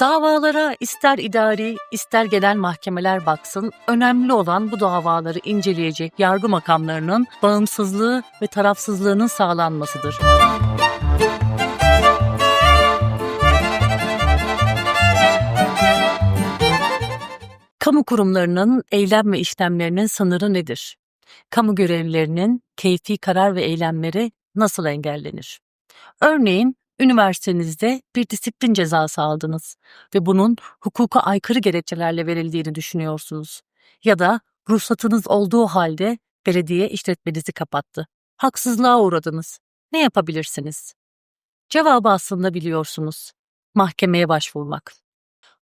Davalara ister idari, ister genel mahkemeler baksın, önemli olan bu davaları inceleyecek yargı makamlarının bağımsızlığı ve tarafsızlığının sağlanmasıdır. Kamu kurumlarının eylem ve işlemlerinin sınırı nedir? Kamu görevlilerinin keyfi karar ve eylemleri nasıl engellenir? Örneğin üniversitenizde bir disiplin cezası aldınız ve bunun hukuka aykırı gerekçelerle verildiğini düşünüyorsunuz. Ya da ruhsatınız olduğu halde belediye işletmenizi kapattı. Haksızlığa uğradınız. Ne yapabilirsiniz? Cevabı aslında biliyorsunuz. Mahkemeye başvurmak.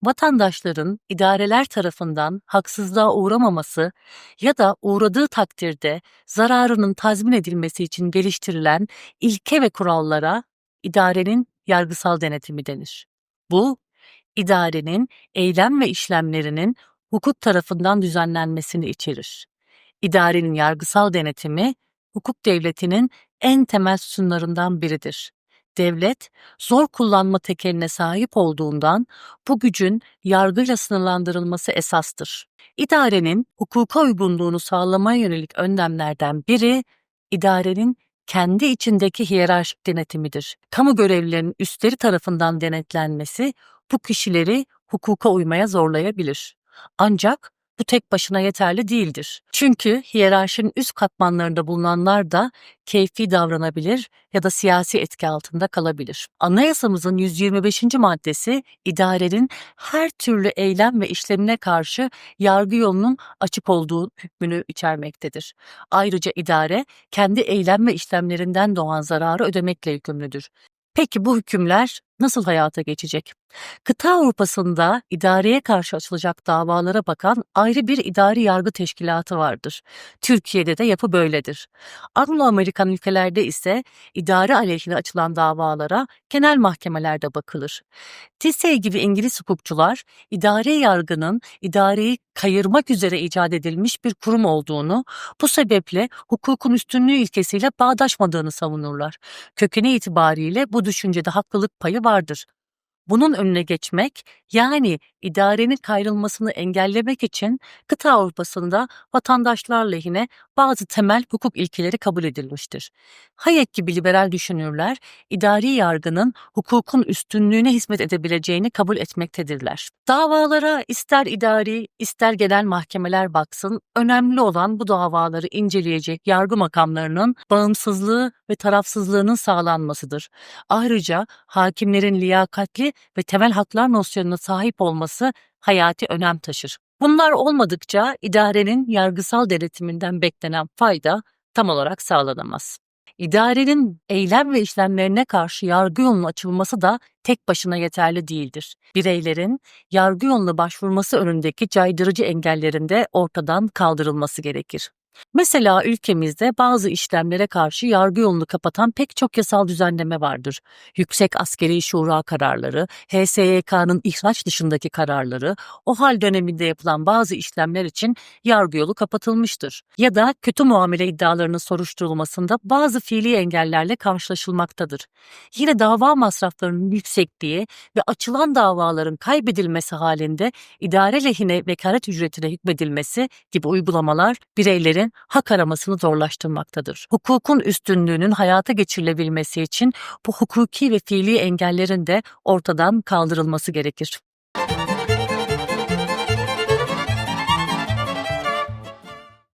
Vatandaşların idareler tarafından haksızlığa uğramaması ya da uğradığı takdirde zararının tazmin edilmesi için geliştirilen ilke ve kurallara idarenin yargısal denetimi denir. Bu, idarenin eylem ve işlemlerinin hukuk tarafından düzenlenmesini içerir. İdarenin yargısal denetimi, hukuk devletinin en temel sütunlarından biridir. Devlet, zor kullanma tekeline sahip olduğundan bu gücün yargıyla sınırlandırılması esastır. İdarenin hukuka uygunluğunu sağlamaya yönelik önlemlerden biri, idarenin kendi içindeki hiyerarşik denetimidir. Kamu görevlilerinin üstleri tarafından denetlenmesi bu kişileri hukuka uymaya zorlayabilir. Ancak bu tek başına yeterli değildir. Çünkü hiyerarşinin üst katmanlarında bulunanlar da keyfi davranabilir ya da siyasi etki altında kalabilir. Anayasamızın 125. maddesi idarenin her türlü eylem ve işlemine karşı yargı yolunun açık olduğu hükmünü içermektedir. Ayrıca idare kendi eylem ve işlemlerinden doğan zararı ödemekle yükümlüdür. Peki bu hükümler nasıl hayata geçecek? Kıta Avrupa'sında idareye karşı açılacak davalara bakan ayrı bir idari yargı teşkilatı vardır. Türkiye'de de yapı böyledir. Anglo-Amerikan ülkelerde ise idare aleyhine açılan davalara genel mahkemelerde bakılır. Tisey gibi İngiliz hukukçular idare yargının idareyi kayırmak üzere icat edilmiş bir kurum olduğunu, bu sebeple hukukun üstünlüğü ilkesiyle bağdaşmadığını savunurlar. Kökeni itibariyle bu düşüncede haklılık payı vardır. Bunun önüne geçmek yani idarenin kayrılmasını engellemek için kıta Avrupa'sında vatandaşlar lehine bazı temel hukuk ilkeleri kabul edilmiştir. Hayek gibi liberal düşünürler idari yargının hukukun üstünlüğüne hizmet edebileceğini kabul etmektedirler. Davalara ister idari ister genel mahkemeler baksın önemli olan bu davaları inceleyecek yargı makamlarının bağımsızlığı ve tarafsızlığının sağlanmasıdır. Ayrıca hakimlerin liyakatli ve temel haklar nosyonuna sahip olması hayati önem taşır. Bunlar olmadıkça idarenin yargısal denetiminden beklenen fayda tam olarak sağlanamaz. İdarenin eylem ve işlemlerine karşı yargı yolunun açılması da tek başına yeterli değildir. Bireylerin yargı yoluna başvurması önündeki caydırıcı engellerin de ortadan kaldırılması gerekir. Mesela ülkemizde bazı işlemlere karşı yargı yolunu kapatan pek çok yasal düzenleme vardır. Yüksek Askeri Şura kararları, HSYK'nın ihraç dışındaki kararları, o hal döneminde yapılan bazı işlemler için yargı yolu kapatılmıştır. Ya da kötü muamele iddialarının soruşturulmasında bazı fiili engellerle karşılaşılmaktadır. Yine dava masraflarının yüksekliği ve açılan davaların kaybedilmesi halinde idare lehine vekalet ücretine hükmedilmesi gibi uygulamalar bireylerin hak aramasını zorlaştırmaktadır. Hukukun üstünlüğünün hayata geçirilebilmesi için bu hukuki ve fiili engellerin de ortadan kaldırılması gerekir.